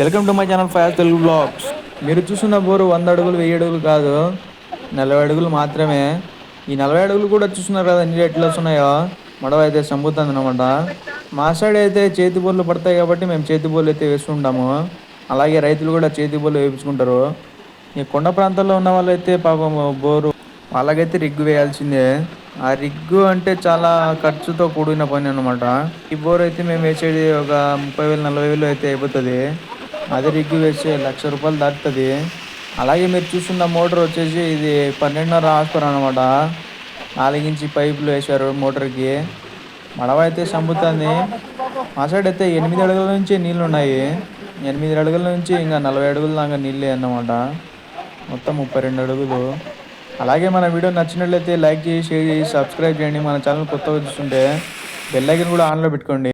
Welcome to my channel five Telugu blogs మీరు చూస్తున్న bore వంద అడుగులు వెయ్యి అడుగులు కాదు. నలభై అడుగులు మాత్రమే. ఈ నలభై అడుగులు కూడా చూస్తున్నారు కదా ఎన్ని ఎట్లా వస్తున్నాయో? మడవ అయితే చంపుతుంది అనమాట మా సైడ్ అయితే చేతి బోర్లు పడతాయి కాబట్టి మేము చేతి బోర్లు అయితే వేసుకుంటాము అలాగే రైతులు కూడా చేతి బోర్లు వేయించుకుంటారు. ఈ కొండ ప్రాంతాల్లో ఉన్న వాళ్ళైతే పాపం బోరు వాళ్ళకైతే రిగ్గు వేయాల్సిందే. ఆ రిగ్గు అంటే చాలా ఖర్చుతో కూడిన పని అనమాట ఈ బోర్ అయితే మేము వేసేది ఒక ముప్పై వేలు నలభై వేలు అయితే అయిపోతుంది. అదే రిగ్గు వేస్తే లక్ష రూపాయలు దాటుతుంది. అలాగే మీరు చూస్తున్న మోటార్ వచ్చేసి ఇది పన్నెండున్నర ఆస్పర్ అనమాట నాలుగించి పైపులు వేశారు మోటార్కి. మడవ అయితే చంపుతుంది. మా సైడ్ అయితే ఎనిమిది అడుగుల నుంచి నీళ్ళు ఉన్నాయి. ఎనిమిది అడుగుల నుంచి ఇంకా నలభై అడుగుల దాకా నీళ్ళే అన్నమాట. మొత్తం ముప్పై రెండు అడుగులు. అలాగే మన వీడియో నచ్చినట్లయితే లైక్ చేసి షేర్ చేసి సబ్స్క్రైబ్ చేయండి. మన ఛానల్ కొత్తగా చూస్తుంటే బెల్ ఐకన్ కూడా ఆన్లో పెట్టుకోండి.